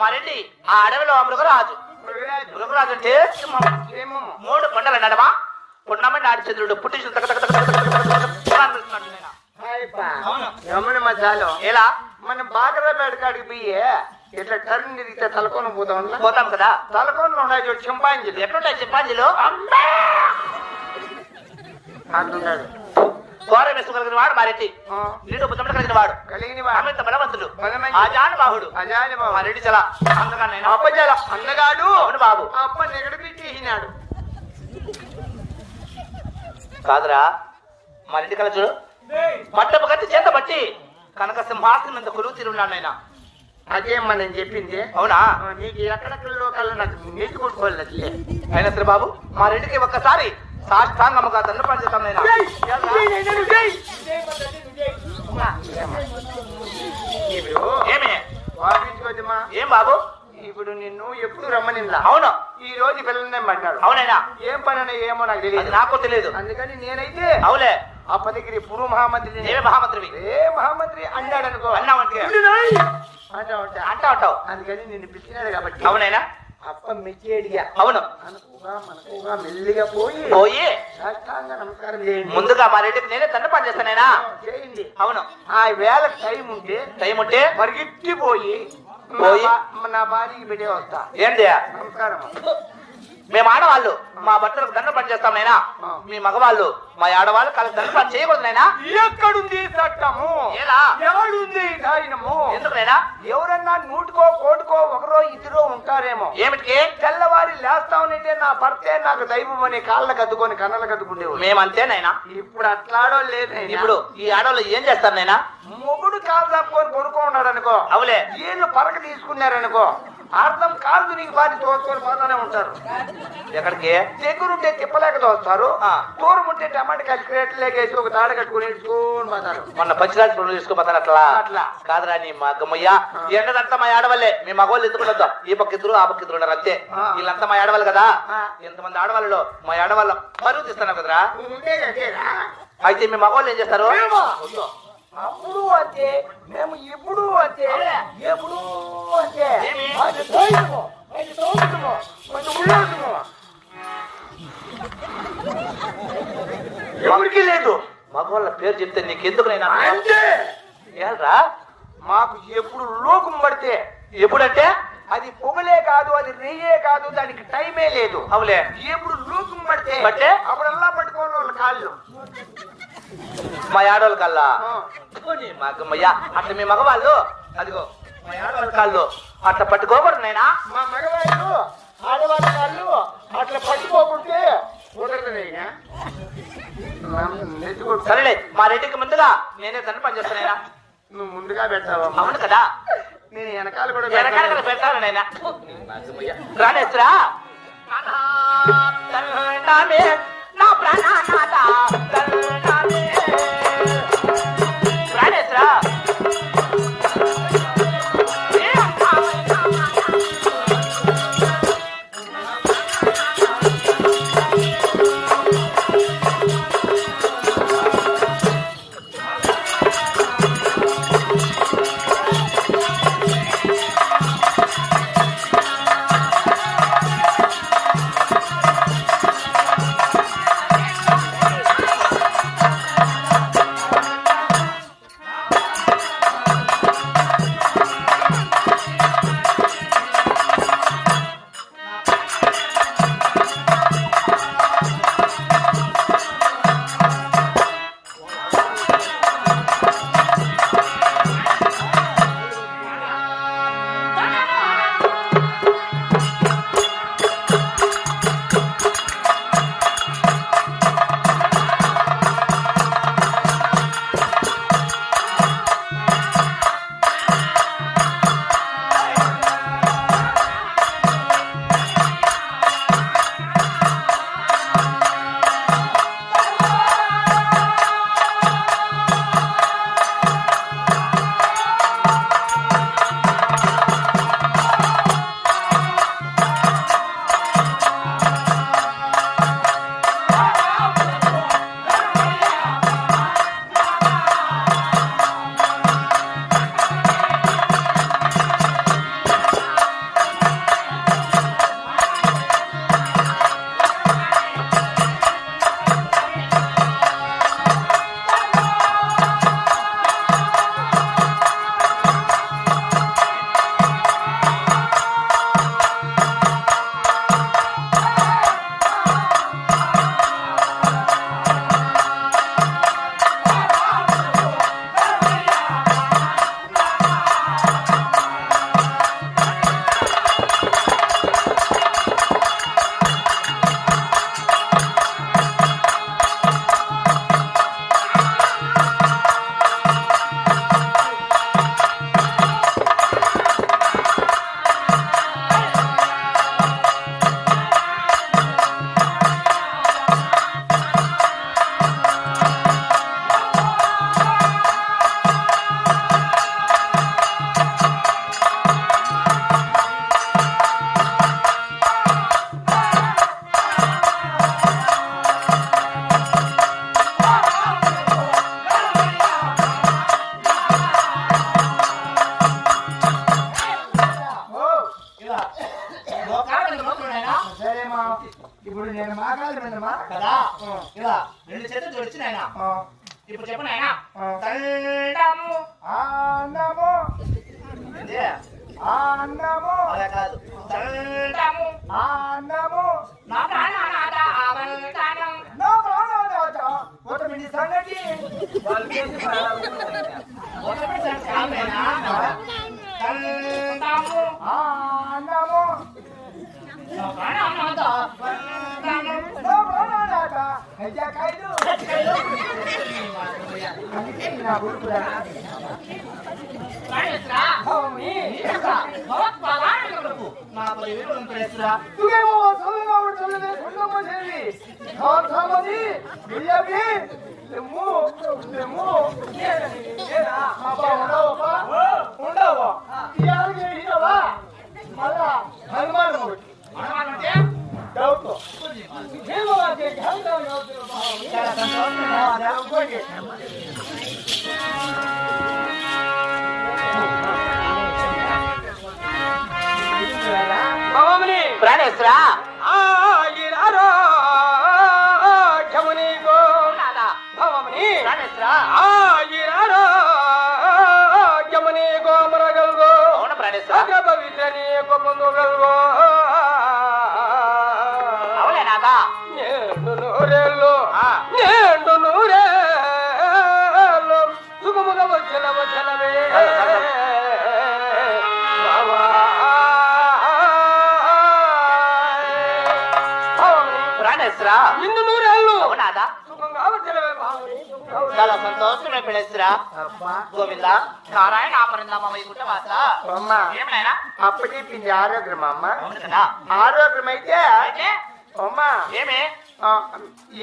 మరండి ఆ అడవిలో మృగరాజు మృగరాజు అంటే మూడు కొండలు నడవా పున్నమండి ఆడిచంద్రుడు పుట్టించిన మధ్యలో ఎలా మన బాగరాపేట కాడికి పోయే ఇట్లా టర్న్ తిరిగితే తలకోన పోతాం పోతాం కదా తలకోన ఉన్నాయి చూడు చింపాంజీలు ఎట్లుంటాయి చింపాంజీలు అంటున్నాడు ఘోర కలిగిన వాడు మా రెడ్డి ఆ, నీడు బుద్ధముడు కలిగిన వాడు. అమిత బలవంతుడు. బాహుడు. అజాని బాబు. మా రెడ్డి చాలా. అందగా నేను అప్పజాల. అన్నగాడు అవును బాబు. అప్ప నెగడు పెట్టేసినాడు కాదురా. మా రెడ్డి కల చూడు. పట్టపు కత్తి చేత బట్టి కనక సింహాసనం మీద కొలువు తిరుగున్నాడు నాయన అదే మనం చెప్పింది? అవునా? నీకు ఎక్కడెక్కడ లోకల్లో నాకు నెట్టి కొట్టుకోవాలట్లే అయినా సరే బాబు మా రెడ్డికి ఒక్కసారి సాష్టాంగముగా దండ పని చేస్తాం నాయన ఇప్పుడు ఏమి? వాపించుకోద్దమ్మా ఏం బాబు? ఇప్పుడు నిన్ను ఎప్పుడు రమ్మనిందా అవును. ఈ రోజు పిల్లల్ని పడ్డాడు అవునైనా. ఏం పని అన్నా ఏమో నాకు తెలియదు. నాకు తెలియదు. అందుకని నేనైతే అవులే. అప్పటికి పూర్వ మహామంత్రి నేనే మహామంత్రివి? ఏ మహామంత్రి అన్నాడు అనుకో అన్నావంటే అంటా. అంటా ఉంటావు అందుకని నిన్ను పిలిచినాడు కాబట్టి అవునైనా. అప్ప మెచ్చేడిగా. అవును. మెల్లిగా పోయి పోయి సాష్టాంగ నమస్కారం చేయండి. ముందుగా మా రెడ్డికి నేనే దండ పని చేస్తానైనా చేయండి. అవును. ఆ వేళ టైం ఉంటే టైం ఉంటే పరిగెత్తి పోయి పోయి? నా భార్యకి పెట్టే వస్తా. ఏంటి నమస్కారం. మేము ఆడవాళ్ళు మా భర్తలకు దండ పని చేస్తాం నైనా. మీ మగవాళ్ళు మా ఆడవాళ్ళు కాళ్ళకి దండ పని చేయకూడదు నైనా ఎక్కడుంది చట్టము? ఎవడుంది ధైర్యము ఎందుకు నైనా ఎవరన్నా నూటికో కోటికో ఒకరో ఇద్దరో ఉంటారేమో. ఏమిటికి? తెల్లవారి లేస్తామనంటే నా భర్తే నాకు దైవం అని కాళ్ళకు అద్దుకొని కళ్ళకు అద్దుకుండేవాడు మేమంతే నైనా ఇప్పుడు అట్లాడో లేదు ఇప్పుడు ఈ ఆడవాళ్ళు ఏం చేస్తారు నైనా మొగుడు కాలు తప్పుకొని పడుకున్నాడు అనుకో అవులే. వీళ్ళు పరక తీసుకున్నారనుకో అర్థం కాదు నీకు బాధ తోసుకొని పోతానే ఉంటారు. ఎక్కడికి? దగ్గరుంటే తిప్పలేక తోస్తారు ఆ. దూరం ఉంటే టమాటా కలిసి క్రేట్లేకేసి ఒక తాడ కట్టుకుని పోతారు. మొన్న పంచరాజు పనులు తీసుకోపోతాను అట్లా. అట్లా. కాదురా నీ మగ్గమ్మయ్య ఎండదంతా మా ఆడవాళ్ళే. మీ మగవాళ్ళు ఎత్తుకున్నద్దు ఈ పక్క ఇద్దరు ఆ పక్క ఇద్దరు ఉన్నారు అంతే. వీళ్ళంతా మా ఆడవాళ్ళు కదా. ఎంతమంది ఆడవాళ్ళలో మా ఆడవాళ్ళ పరువు తీస్తున్నావు కదరా. అయితే మీ మగవాళ్ళు ఏం చేస్తారు? అప్పుడు అంతే మేము ఇప్పుడు అంతే ఎప్పుడు అంతే? అది. ఎవరికి లేదు. మగవాళ్ళ పేరు చెప్తే నీకెందుకు నేను అంతే ఏరా మాకు ఎప్పుడు లోకం పడితే ఎప్పుడంటే? అది పొగలే కాదు అది నెయ్యే కాదు దానికి టైమే లేదు. అవులే. ఎప్పుడు లోకం పడితే పడితే? అప్పుడల్లా పట్టుకోవాలి వాళ్ళ కాళ్ళు. మా ఆడవాళ్ళ కల్లా మగ్గమ్మయ్య అట్లా మీ మగవాళ్ళు. అదిగో మా ఆడవాళ్ళ కాళ్ళు. అట్లా పట్టుకోకూడదు నైనా మా మగవాళ్ళు ఆడవాళ్ళ కాళ్ళు అట్లా పట్టుకోకుంటే నాయనా. సరేలే మా రెడ్డికి ముందుగా నేనే తను పని చేస్తానైనా నువ్వు ముందుగా పెట్టావమ్మా అవును కదా. నేను వెనకాల కూడా వెనకాల పెడతాను. పెడతాను రానేశ్వరా తండామే, నా ప్రాణనాథ, ఇప్పుడు నేను మాట్లాడమన్నమా కదా? ఇలా రెండు చేతులు జోడించి నాయన. ఇప్పుడు చెప్పు నాయన. తండము. అన్నము ఏంది? అన్నము అలా కాదు. తండము. అన్నము నా ప్రాణనాథ ఆవంతనం. నా ప్రాణనాథ. సంగతి? తండము. లెమ్ము లెమ్ము ఏనా అబ్బా ప్రాణేశ్వరా? ప్రాణేశ్వరా? ఆగిరారో జముని గోమరగల్గో అవును ప్రాణేశ్వరా నిన్ను నూరేళ్ళు. అవునాదా. చాలా సంతోషమే అబ్బా. గోవింద నారాయణ ఆపరిందామ అప్పటి పిండి ఆరోగ్యం అమ్మ. ఆరోగ్యం అయితే? అమ్మ. ఏమి?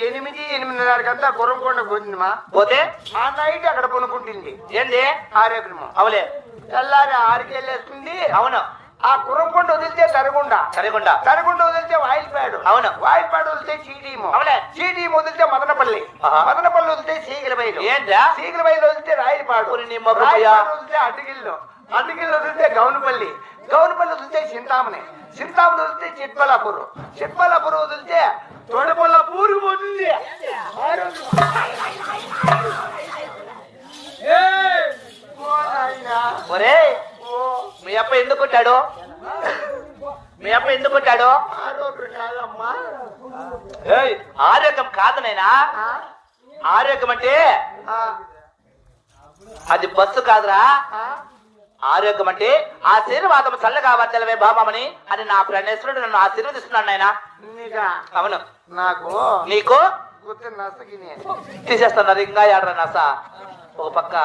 ఎనిమిది ఎనిమిదిన్నరకంతా గుర్రంకొండ పోతుందమ్మా పోతే? ఆ నైట్ అక్కడ కొనుక్కుంటుంది ఏంది? ఆరోగ్యము. అవులే. తెల్లారి ఆరుకి వెళ్ళేస్తుంది. అవును. ఆ గుర్రంకొండ వదిలితే తరగుండా. సరిగుండా తరగుండ వదిలితే వాయిల్పాడు. అవును. వాయిల్పాడు వదిలితే అవులే. చీటీము వదిలితే మదనపల్లి. మదనపల్లి వదిలితే సీగిల బయలు ఏంద్రా సీగిల బయలు వదిలితే రాయలపాడు వదిలితే అడ్డగిల్లు అడ్డగిల్లు వదిలితే గౌనపల్లి. గౌనపల్లి వదిలితే చింతామణి. చింతామణి వదిలితే చిట్పల్లాపూర్ చిట్పల్లాపూర్ వదిలితే పోతుంది నాయనా. ఒరే ఓ. మీ అప్ప ఎందుకు కొట్టాడు? మీ అప్ప ఎందుకు కొట్టాడు ఆరోగ్యం కాదమ్మా ఏయ్, ఆరోగ్యం కాదు నైనా ఆ? ఆరోగ్యం అంటే? అది బస్సు కాదురా? ఆరోగ్యం అంటే ఆ శరీరవాదం చల్లగా వర్తలవే బామని అని నా ప్రణేశ్వరుడు నన్ను ఆశీర్వదిస్తున్నాడు నాయన. నీకా? అవును. నాకు నీకు? గుర్తు నసగిని. తీసేస్తున్నారు ఇంకా ఏడరా నస. ఒక పక్క.